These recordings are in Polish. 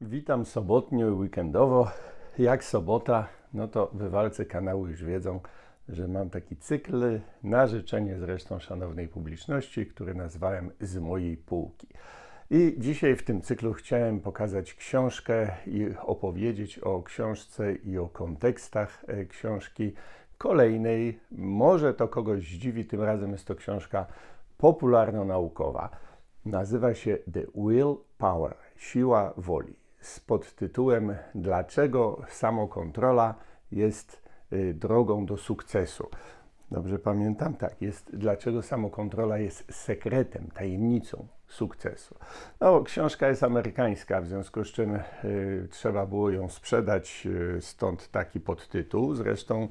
Witam sobotnio i weekendowo. Jak sobota, no to wywalcy kanału już wiedzą, że mam taki cykl na życzenie zresztą szanownej publiczności, który nazwałem Z mojej półki. I dzisiaj w tym cyklu chciałem pokazać książkę i opowiedzieć o książce i o kontekstach e, książki kolejnej. Może to kogoś zdziwi, tym razem jest to książka popularno-naukowa. Nazywa się The Will Power Siła Woli z podtytułem Dlaczego samokontrola jest y, drogą do sukcesu. Dobrze pamiętam? Tak, jest dlaczego samokontrola jest sekretem, tajemnicą sukcesu. No, książka jest amerykańska, w związku z czym y, trzeba było ją sprzedać, y, stąd taki podtytuł. Zresztą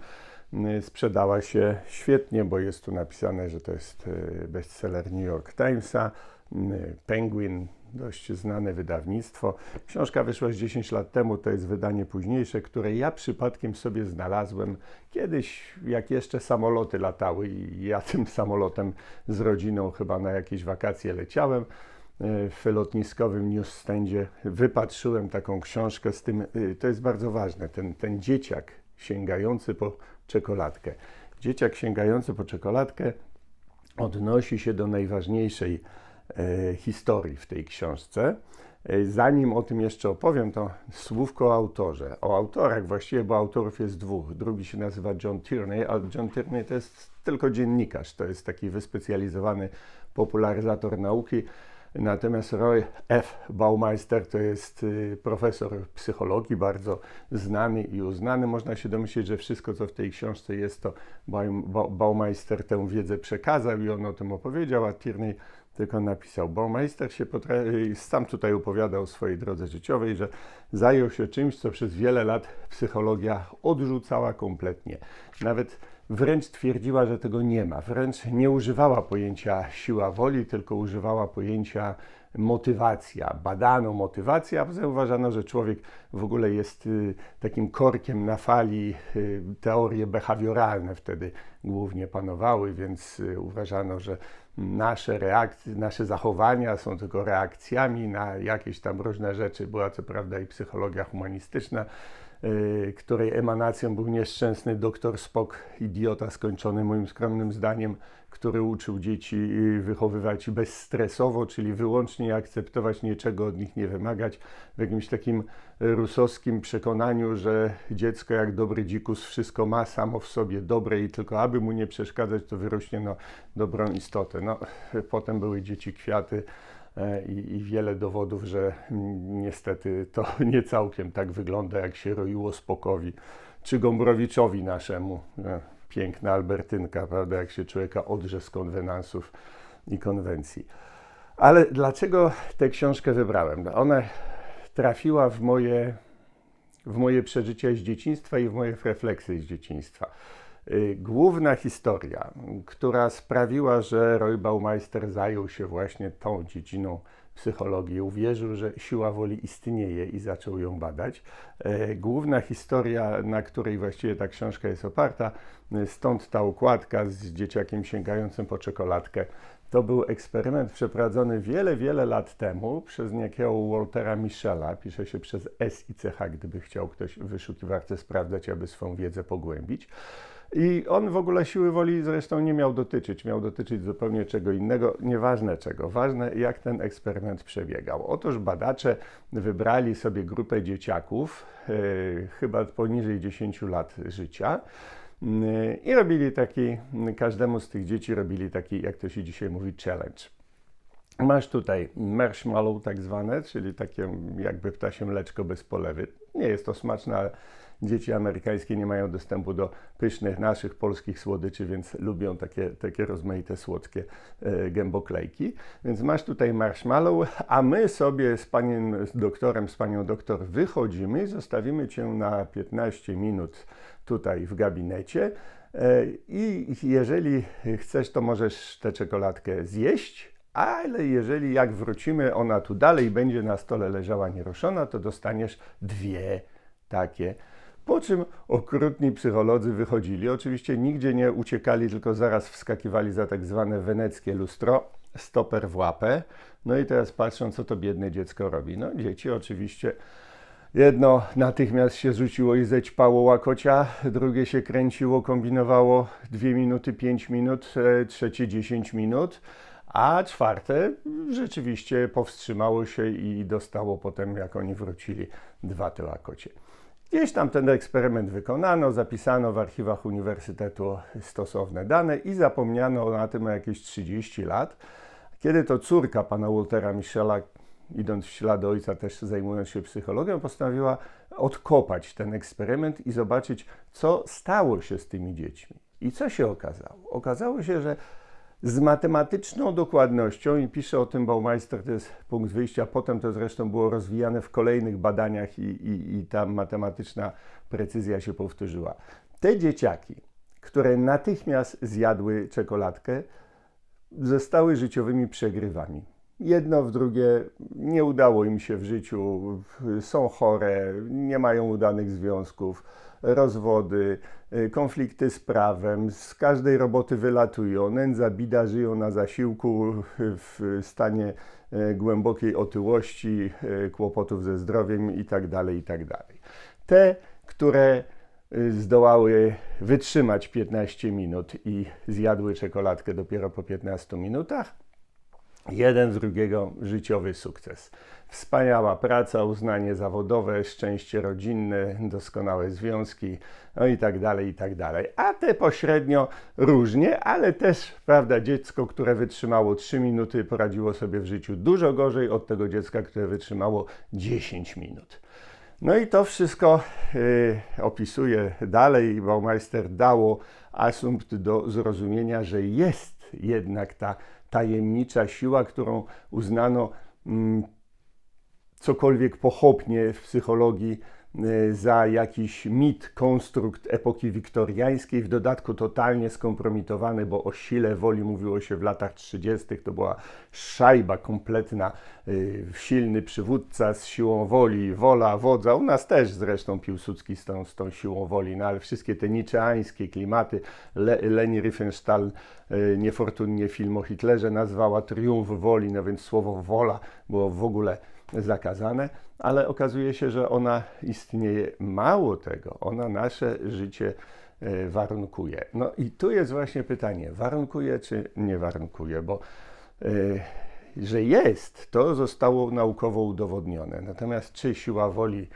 y, sprzedała się świetnie, bo jest tu napisane, że to jest y, bestseller New York Timesa, y, Penguin, dość znane wydawnictwo. Książka wyszła z 10 lat temu, to jest wydanie późniejsze, które ja przypadkiem sobie znalazłem kiedyś, jak jeszcze samoloty latały i ja tym samolotem z rodziną chyba na jakieś wakacje leciałem. E, W lotniskowym newsstandzie wypatrzyłem taką książkę z tym, y, to jest bardzo ważne, ten, ten dzieciak sięgający po czekoladkę. Dzieciak sięgający po czekoladkę odnosi się do najważniejszej e, historii w tej książce. E, Zanim o tym jeszcze opowiem, to słówko o autorze. O autorach właściwie, bo autorów jest dwóch. Drugi się nazywa John Tierney, a John Tierney to jest tylko dziennikarz. To jest taki wyspecjalizowany popularyzator nauki. Natomiast Roy F. Baumeister to jest y, profesor psychologii, bardzo znany i uznany. Można się domyślić, że wszystko, co w tej książce jest, to Baum- Ba- Baumeister tę wiedzę przekazał i on o tym opowiedział, a Tierney tylko napisał. Baumeister się sam tutaj opowiadał o swojej drodze życiowej, że zajął się czymś, co przez wiele lat psychologia odrzucała kompletnie. Nawet wręcz twierdziła, że tego nie ma. Wręcz nie używała pojęcia siła woli, tylko używała pojęcia motywacja. Badano motywację, a potem uważano, że człowiek w ogóle jest y, takim korkiem na fali. Y, teorie behawioralne wtedy głównie panowały, więc y, uważano, że nasze reakcje, nasze zachowania są tylko reakcjami na jakieś tam różne rzeczy. Była co prawda i psychologia humanistyczna, której emanacją był nieszczęsny doktor Spock, idiota skończony moim skromnym zdaniem, który uczył dzieci y, wychowywać bezstresowo, czyli wyłącznie akceptować, niczego od nich nie wymagać, w jakimś takim rusowskim przekonaniu, że dziecko jak dobry dzikus wszystko ma samo w sobie dobre i tylko aby mu nie przeszkadzać, to wyrośnie na dobrą istotę. No, potem były dzieci kwiaty, e, i, i wiele dowodów, że mm, niestety to nie całkiem tak wygląda, jak się roiło Spokowi czy Gombrowiczowi naszemu. Piękna Albertynka, prawda, jak się człowieka odrze z konwenansów i konwencji. Ale dlaczego tę książkę wybrałem? No, Ona trafiła w moje, w moje przeżycia z dzieciństwa i w moje refleksje z dzieciństwa. Y, Główna historia, która sprawiła, że Roy Baumeister zajął się właśnie tą dziedziną psychologii, uwierzył, że siła woli istnieje i zaczął ją badać. E, Główna historia, na której właściwie ta książka jest oparta, y, stąd ta układka z dzieciakiem sięgającym po czekoladkę. To był eksperyment przeprowadzony wiele, wiele lat temu przez niejakiego Waltera Michela. Pisze się przez S i CH, gdyby chciał ktoś w wyszukiwarce sprawdzać, aby swą wiedzę pogłębić. I on w ogóle siły woli zresztą nie miał dotyczyć, miał dotyczyć zupełnie czego innego, nieważne czego, ważne jak ten eksperyment przebiegał. Otóż badacze wybrali sobie grupę dzieciaków, e, chyba poniżej 10 lat życia, y, i robili taki, każdemu z tych dzieci robili taki, jak to się dzisiaj mówi, challenge. Masz tutaj marshmallow tak zwane, czyli takie jakby ptasie mleczko bez polewy. Nie jest to smaczne, ale dzieci amerykańskie nie mają dostępu do pysznych naszych polskich słodyczy, więc lubią takie, takie rozmaite słodkie e, gęboklejki. Więc masz tutaj marshmallow, a my sobie z panem z doktorem, z panią doktor wychodzimy i zostawimy cię na 15 minut tutaj w gabinecie. E, I jeżeli chcesz, to możesz tę czekoladkę zjeść, ale jeżeli jak wrócimy, ona tu dalej będzie na stole leżała nieruszona, to dostaniesz dwie takie. Po czym okrutni psycholodzy wychodzili. Oczywiście nigdzie nie uciekali, tylko zaraz wskakiwali za tak zwane weneckie lustro stoper w łapę. No i teraz patrzą, co to biedne dziecko robi. No dzieci oczywiście Jedno natychmiast się rzuciło i zećpało łakocia, drugie się kręciło, kombinowało 2 minuty, 5 minut, e, trzecie 10 minut, a czwarte rzeczywiście powstrzymało się i dostało potem, jak oni wrócili, dwa te łakocie. Gdzieś tam ten eksperyment wykonano, zapisano w archiwach uniwersytetu stosowne dane i zapomniano na tym jakieś 30 lat, kiedy to córka pana Waltera Michela idąc w ślady ojca, też zajmując się psychologią, postanowiła odkopać ten eksperyment i zobaczyć, co stało się z tymi dziećmi. I co się okazało? Okazało się, że z matematyczną dokładnością, i pisze o tym Baumeister, to jest punkt wyjścia, potem to zresztą było rozwijane w kolejnych badaniach i, i, i ta matematyczna precyzja się powtórzyła. Te dzieciaki, które natychmiast zjadły czekoladkę, zostały życiowymi przegrywami jedno w drugie nie udało im się w życiu, są chore, nie mają udanych związków, rozwody, konflikty z prawem, z każdej roboty wylatują, nędza, bida, żyją na zasiłku w stanie y, głębokiej otyłości, y, kłopotów ze zdrowiem itd., tak itd. Tak Te, które zdołały wytrzymać 15 minut i zjadły czekoladkę dopiero po 15 minutach, jeden z drugiego życiowy sukces. Wspaniała praca, uznanie zawodowe, szczęście rodzinne, doskonałe związki, no i tak dalej, i tak dalej. A te pośrednio różnie, ale też, prawda, dziecko, które wytrzymało 3 minuty, poradziło sobie w życiu dużo gorzej od tego dziecka, które wytrzymało 10 minut. No i to wszystko y, opisuje dalej. Baumeister dało asumpt do zrozumienia, że jest jednak ta tajemnicza siła, którą uznano mm, cokolwiek pochopnie w psychologii za jakiś mit, konstrukt epoki wiktoriańskiej, w dodatku totalnie skompromitowany, bo o sile woli mówiło się w latach 30. To była szajba kompletna, e, silny przywódca z siłą woli, wola wodza. U nas też zresztą Piłsudski z tą, z tą siłą woli, no ale wszystkie te niczeańskie klimaty, Le, Leni Riefenstahl e, niefortunnie film o Hitlerze nazwała triumf woli, no więc słowo wola było w ogóle zakazane, ale okazuje się, że ona istnieje. Mało tego, ona nasze życie e, warunkuje. No i tu jest właśnie pytanie, warunkuje czy nie warunkuje, bo e, że jest, to zostało naukowo udowodnione. Natomiast czy siła woli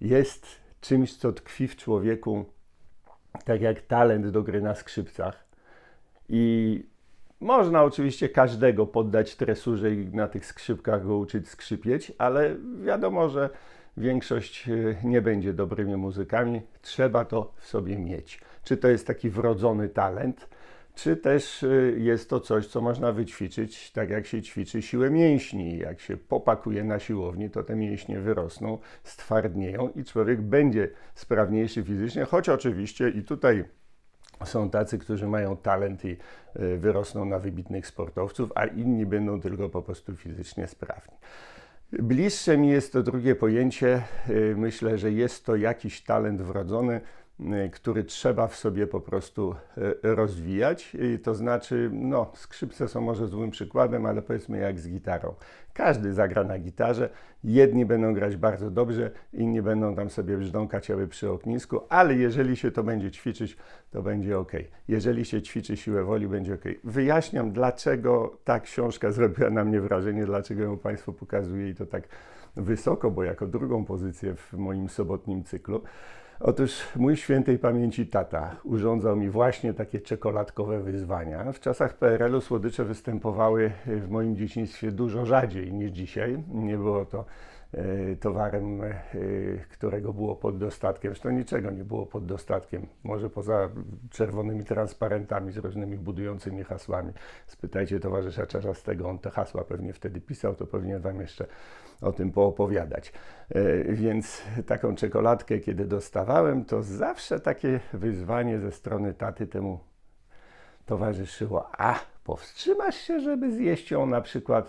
jest czymś, co tkwi w człowieku, tak jak talent do gry na skrzypcach i można oczywiście każdego poddać tresurze i na tych skrzypkach go uczyć skrzypieć, ale wiadomo, że większość e, nie będzie dobrymi muzykami. Trzeba to w sobie mieć. Czy to jest taki wrodzony talent, czy też e, jest to coś, co można wyćwiczyć, tak jak się ćwiczy siłę mięśni. Jak się popakuje na siłowni, to te mięśnie wyrosną, stwardnieją i człowiek będzie sprawniejszy fizycznie, choć oczywiście i tutaj są tacy, którzy mają talent i e, wyrosną na wybitnych sportowców, a inni będą tylko po prostu fizycznie sprawni. Bliższe mi jest to drugie pojęcie. E, myślę, że jest to jakiś talent wrodzony, który trzeba w sobie po prostu rozwijać. To znaczy, no, skrzypce są może złym przykładem, ale powiedzmy jak z gitarą. Każdy zagra na gitarze. Jedni będą grać bardzo dobrze, inni będą tam sobie brzdąkać jakby przy ognisku, ale jeżeli się to będzie ćwiczyć, to będzie ok. Jeżeli się ćwiczy siłę woli, będzie ok. Wyjaśniam, dlaczego ta książka zrobiła na mnie wrażenie, dlaczego ją Państwu pokazuję i to tak wysoko, bo jako drugą pozycję w moim sobotnim cyklu. Otóż mój świętej pamięci tata urządzał mi właśnie takie czekoladkowe wyzwania. W czasach PRL-u słodycze występowały w moim dzieciństwie dużo rzadziej niż dzisiaj. Nie było to e, towarem, e, którego było pod dostatkiem. Zresztą niczego nie było pod dostatkiem, może poza czerwonymi transparentami z różnymi budującymi hasłami. Spytajcie towarzysza Czarzastego, on te hasła pewnie wtedy pisał, to powinien Wam jeszcze o tym poopowiadać. E, więc taką czekoladkę, kiedy dostawałem, to zawsze takie wyzwanie ze strony taty temu towarzyszyło. A, powstrzymasz się, żeby zjeść ją na przykład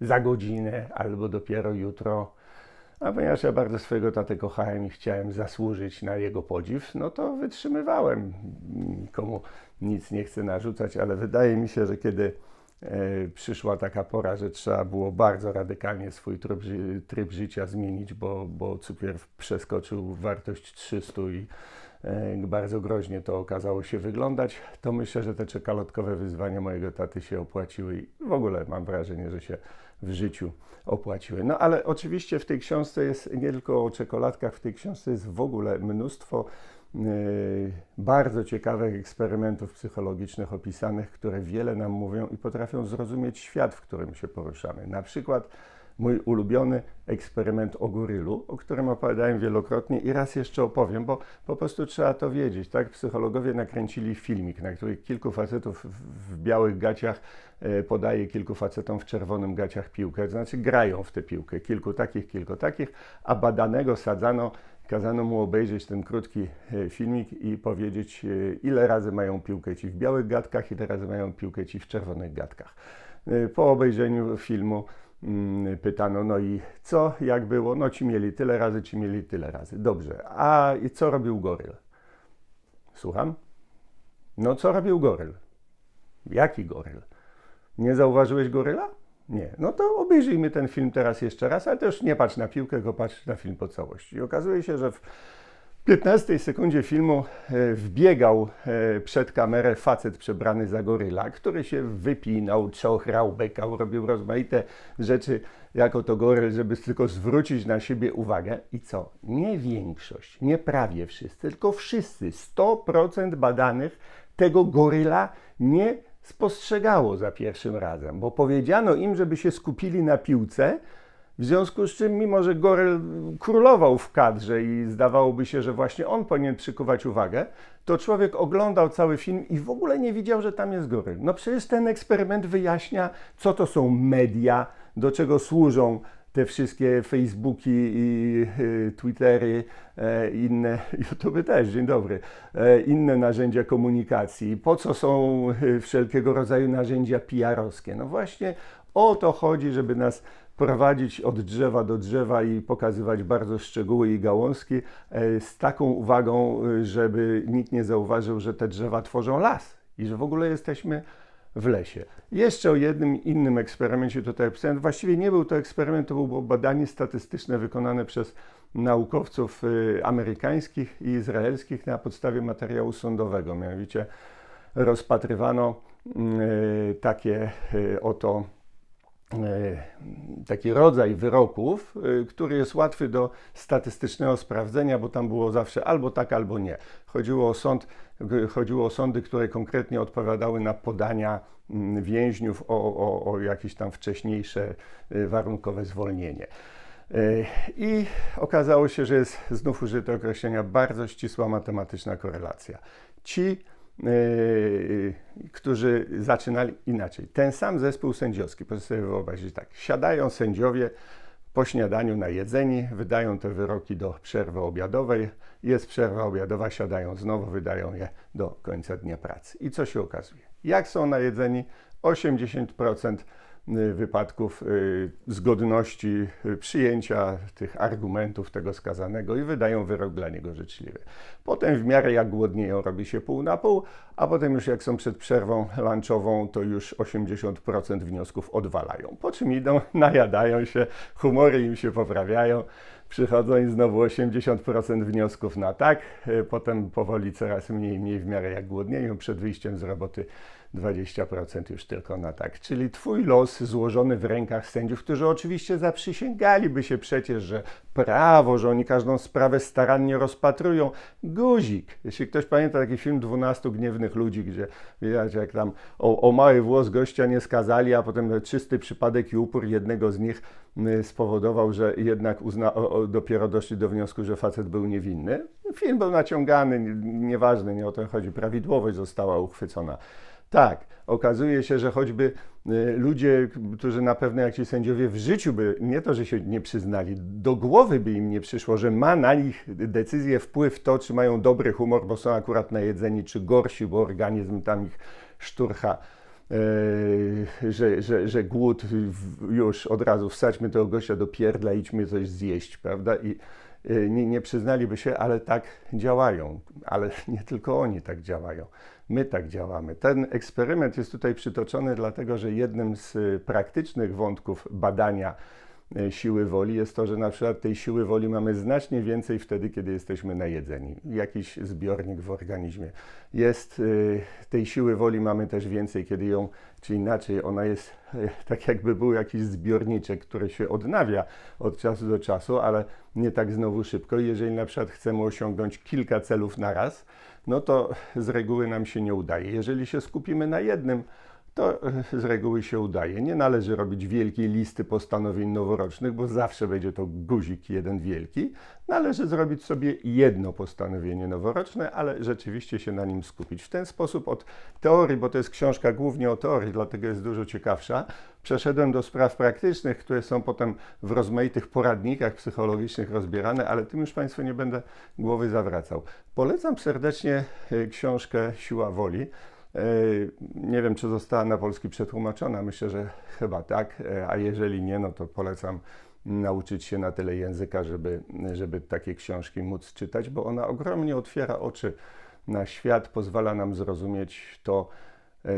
za godzinę albo dopiero jutro. A ponieważ ja bardzo swojego tatę kochałem i chciałem zasłużyć na jego podziw, no to wytrzymywałem. Nikomu nic nie chcę narzucać, ale wydaje mi się, że kiedy przyszła taka pora, że trzeba było bardzo radykalnie swój tryb, tryb życia zmienić, bo, bo cukier przeskoczył wartość 300 i e, bardzo groźnie to okazało się wyglądać, to myślę, że te czekolodkowe wyzwania mojego taty się opłaciły i w ogóle mam wrażenie, że się w życiu opłaciły. No ale oczywiście w tej książce jest nie tylko o czekoladkach, w tej książce jest w ogóle mnóstwo e, bardzo ciekawych eksperymentów psychologicznych opisanych, które wiele nam mówią i potrafią zrozumieć świat, w którym się poruszamy. Na przykład mój ulubiony eksperyment o gorylu, o którym opowiadałem wielokrotnie i raz jeszcze opowiem, bo po prostu trzeba to wiedzieć. Tak? Psychologowie nakręcili filmik, na którym kilku facetów w, w białych gaciach e, podaje kilku facetom w czerwonym gaciach piłkę, to znaczy grają w tę piłkę, kilku takich, kilku takich, a badanego sadzano Kazano mu obejrzeć ten krótki e, filmik i powiedzieć, e, ile razy mają piłkę ci w białych gadkach, ile razy mają piłkę ci w czerwonych gadkach. E, Po obejrzeniu filmu mm, pytano, no i co, jak było? No ci mieli tyle razy, ci mieli tyle razy. Dobrze, a co robił goryl? Słucham? No co robił goryl? Jaki goryl? Nie zauważyłeś goryla? Nie. No to obejrzyjmy ten film teraz jeszcze raz, ale też nie patrz na piłkę, tylko patrz na film po całości. I okazuje się, że w 15 sekundzie filmu e, wbiegał e, przed kamerę facet przebrany za goryla, który się wypinał, czochrał, bekał, robił rozmaite rzeczy jako to goryl, żeby tylko zwrócić na siebie uwagę. I co? Nie większość, nie prawie wszyscy, tylko wszyscy, 100% badanych tego goryla nie spostrzegało za pierwszym razem, bo powiedziano im, żeby się skupili na piłce, w związku z czym, mimo że Goryl królował w kadrze i zdawałoby się, że właśnie on powinien przykuwać uwagę, to człowiek oglądał cały film i w ogóle nie widział, że tam jest Goryl. No przecież ten eksperyment wyjaśnia, co to są media, do czego służą te wszystkie Facebooki i y, Twittery, e, inne, YouTube też, dzień dobry, e, inne narzędzia komunikacji. Po co są wszelkiego rodzaju narzędzia PR-owskie? No właśnie o to chodzi, żeby nas prowadzić od drzewa do drzewa i pokazywać bardzo szczegóły i gałązki e, z taką uwagą, żeby nikt nie zauważył, że te drzewa tworzą las i że w ogóle jesteśmy w lesie. Jeszcze o jednym innym eksperymencie tutaj opisałem. Właściwie nie był to eksperyment, to było badanie statystyczne wykonane przez naukowców y, amerykańskich i izraelskich na podstawie materiału sądowego. Mianowicie rozpatrywano y, takie y, oto taki rodzaj wyroków, który jest łatwy do statystycznego sprawdzenia, bo tam było zawsze albo tak, albo nie. Chodziło o, sąd, chodziło o sądy, które konkretnie odpowiadały na podania mm, więźniów o, o, o jakieś tam wcześniejsze warunkowe zwolnienie. I okazało się, że jest znów użyte określenia bardzo ścisła matematyczna korelacja. Ci Yy, którzy zaczynali inaczej. Ten sam zespół sędziowski, proszę sobie wyobrazić tak, siadają sędziowie po śniadaniu na jedzeni, wydają te wyroki do przerwy obiadowej, jest przerwa obiadowa, siadają znowu, wydają je do końca dnia pracy. I co się okazuje? Jak są na jedzeni? 80% wypadków y, zgodności y, przyjęcia tych argumentów tego skazanego i wydają wyrok dla niego życzliwy. Potem w miarę jak głodnieją robi się pół na pół, a potem już jak są przed przerwą lunchową, to już 80% wniosków odwalają. Po czym idą, najadają się, humory im się poprawiają, przychodzą i znowu 80% wniosków na tak, y, potem powoli coraz mniej mniej w miarę jak głodnieją, przed wyjściem z roboty 20% już tylko na tak. Czyli twój los złożony w rękach sędziów, którzy oczywiście zaprzysięgaliby się przecież, że prawo, że oni każdą sprawę starannie rozpatrują. Guzik. Jeśli ktoś pamięta taki film 12 gniewnych ludzi, gdzie widać jak tam o, o mały włos gościa nie skazali, a potem czysty przypadek i upór jednego z nich y, spowodował, że jednak uzna, o, o, dopiero doszli do wniosku, że facet był niewinny. Film był naciągany, nieważne, nie o to chodzi. Prawidłowość została uchwycona. Tak, okazuje się, że choćby y, ludzie, którzy na pewno jak ci sędziowie w życiu by, nie to, że się nie przyznali, do głowy by im nie przyszło, że ma na nich decyzję wpływ to, czy mają dobry humor, bo są akurat najedzeni, czy gorsi, bo organizm tam ich szturcha. Yy, że, że, że głód już od razu wsadźmy tego gościa do pierdla, idźmy coś zjeść, prawda? I nie, nie przyznaliby się, ale tak działają. Ale nie tylko oni tak działają. My tak działamy. Ten eksperyment jest tutaj przytoczony, dlatego że jednym z y, praktycznych wątków badania y, siły woli jest to, że na przykład tej siły woli mamy znacznie więcej wtedy, kiedy jesteśmy najedzeni. Jakiś zbiornik w organizmie. Jest y, tej siły woli mamy też więcej, kiedy ją, czy inaczej, ona jest y, tak jakby był jakiś zbiorniczek, który się odnawia od czasu do czasu, ale nie tak znowu szybko. Jeżeli na przykład chcemy osiągnąć kilka celów na raz, no to z reguły nam się nie udaje. Jeżeli się skupimy na jednym, to z reguły się udaje. Nie należy robić wielkiej listy postanowień noworocznych, bo zawsze będzie to guzik jeden wielki. Należy zrobić sobie jedno postanowienie noworoczne, ale rzeczywiście się na nim skupić. W ten sposób od teorii, bo to jest książka głównie o teorii, dlatego jest dużo ciekawsza, przeszedłem do spraw praktycznych, które są potem w rozmaitych poradnikach psychologicznych rozbierane, ale tym już Państwu nie będę głowy zawracał. Polecam serdecznie e, książkę Siła Woli. E, Nie wiem, czy została na polski przetłumaczona. Myślę, że chyba tak, e, a jeżeli nie, no to polecam nauczyć się na tyle języka, żeby, żeby takie książki móc czytać, bo ona ogromnie otwiera oczy na świat, pozwala nam zrozumieć to,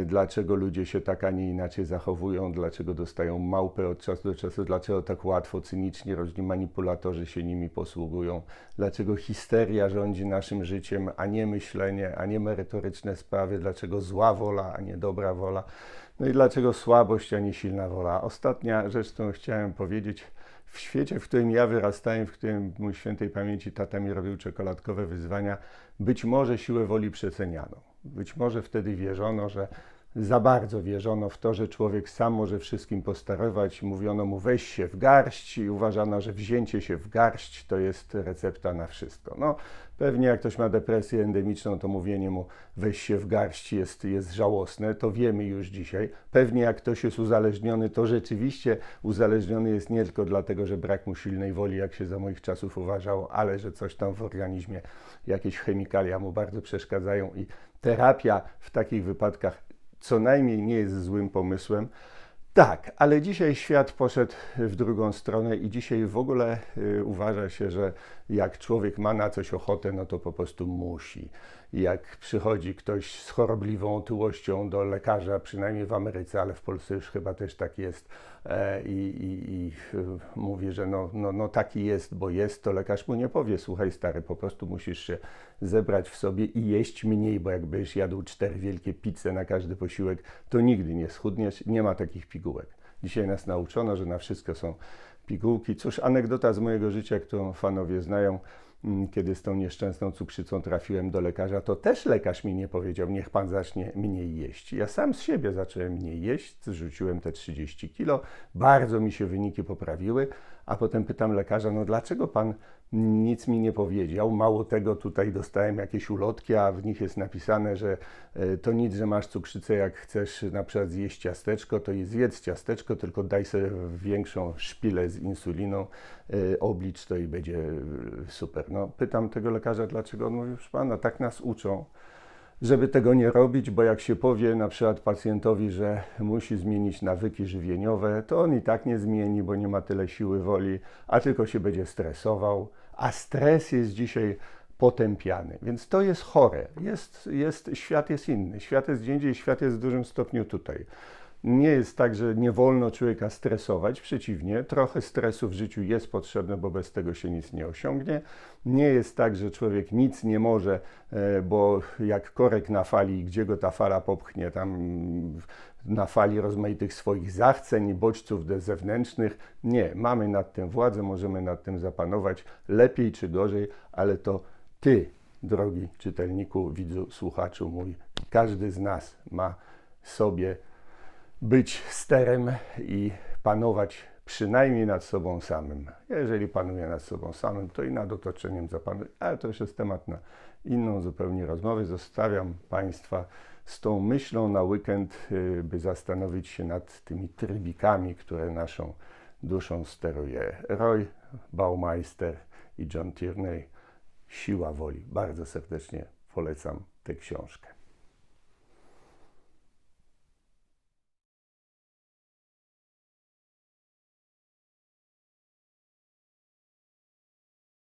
dlaczego ludzie się tak, a nie inaczej zachowują, dlaczego dostają małpę od czasu do czasu, dlaczego tak łatwo, cynicznie różni manipulatorzy się nimi posługują, dlaczego histeria rządzi naszym życiem, a nie myślenie, a nie merytoryczne sprawy, dlaczego zła wola, a nie dobra wola, no i dlaczego słabość, a nie silna wola. Ostatnia rzecz, którą chciałem powiedzieć, w świecie, w którym ja wyrastałem, w którym mój świętej pamięci tata mi robił czekoladkowe wyzwania, być może siłę woli przeceniano. Być może wtedy wierzono, że za bardzo wierzono w to, że człowiek sam może wszystkim posterować. Mówiono mu weź się w garść i uważano, że wzięcie się w garść to jest recepta na wszystko. No, pewnie jak ktoś ma depresję endemiczną, to mówienie mu weź się w garść jest, jest żałosne, to wiemy już dzisiaj. Pewnie jak ktoś jest uzależniony, to rzeczywiście uzależniony jest nie tylko dlatego, że brak mu silnej woli, jak się za moich czasów uważało, ale że coś tam w organizmie, jakieś chemikalia mu bardzo przeszkadzają i terapia w takich wypadkach co najmniej nie jest złym pomysłem. Tak, ale dzisiaj świat poszedł w drugą stronę i dzisiaj w ogóle y, uważa się, że jak człowiek ma na coś ochotę, no to po prostu musi. Jak przychodzi ktoś z chorobliwą otyłością do lekarza, przynajmniej w Ameryce, ale w Polsce już chyba też tak jest, i, i, i y, mówi, że no, no, no taki jest, bo jest, to lekarz mu nie powie, słuchaj stary, po prostu musisz się zebrać w sobie i jeść mniej, bo jakbyś jadł cztery wielkie pizze na każdy posiłek, to nigdy nie schudniesz, nie ma takich pigułek. Dzisiaj nas nauczono, że na wszystko są pigułki. Cóż, anegdota z mojego życia, którą fanowie znają, kiedy z tą nieszczęsną cukrzycą trafiłem do lekarza, to też lekarz mi nie powiedział, niech pan zacznie mniej jeść. Ja sam z siebie zacząłem mniej jeść, zrzuciłem te 30 kilo, bardzo mi się wyniki poprawiły, a potem pytam lekarza, no dlaczego pan nic mi nie powiedział? Mało tego, tutaj dostałem jakieś ulotki, a w nich jest napisane, że e, to nic, że masz cukrzycę, jak chcesz na przykład zjeść ciasteczko, to i zjedz ciasteczko, tylko daj sobie większą szpilę z insuliną, e, oblicz to i będzie super. No, pytam tego lekarza, dlaczego on mówi, proszę pana, tak nas uczą żeby tego nie robić, bo jak się powie na przykład pacjentowi, że musi zmienić nawyki żywieniowe, to on i tak nie zmieni, bo nie ma tyle siły woli, a tylko się będzie stresował. A stres jest dzisiaj potępiany, więc to jest chore. Jest, jest, świat jest inny. Świat jest gdzie indziej, świat jest w dużym stopniu tutaj. Nie jest tak, że nie wolno człowieka stresować, przeciwnie, trochę stresu w życiu jest potrzebne, bo bez tego się nic nie osiągnie. Nie jest tak, że człowiek nic nie może, e, bo jak korek na fali, gdzie go ta fala popchnie, tam na fali rozmaitych swoich zachceń, bodźców zewnętrznych. Nie, mamy nad tym władzę, możemy nad tym zapanować lepiej czy gorzej, ale to ty, drogi czytelniku, widzu, słuchaczu mój, każdy z nas ma sobie być sterem i panować przynajmniej nad sobą samym. Jeżeli panuje nad sobą samym, to i nad otoczeniem zapanuje, ale to już jest temat na inną zupełnie rozmowę. Zostawiam Państwa z tą myślą na weekend, y, by zastanowić się nad tymi trybikami, które naszą duszą steruje. Roy Baumeister i John Tierney. Siła woli. Bardzo serdecznie polecam tę książkę.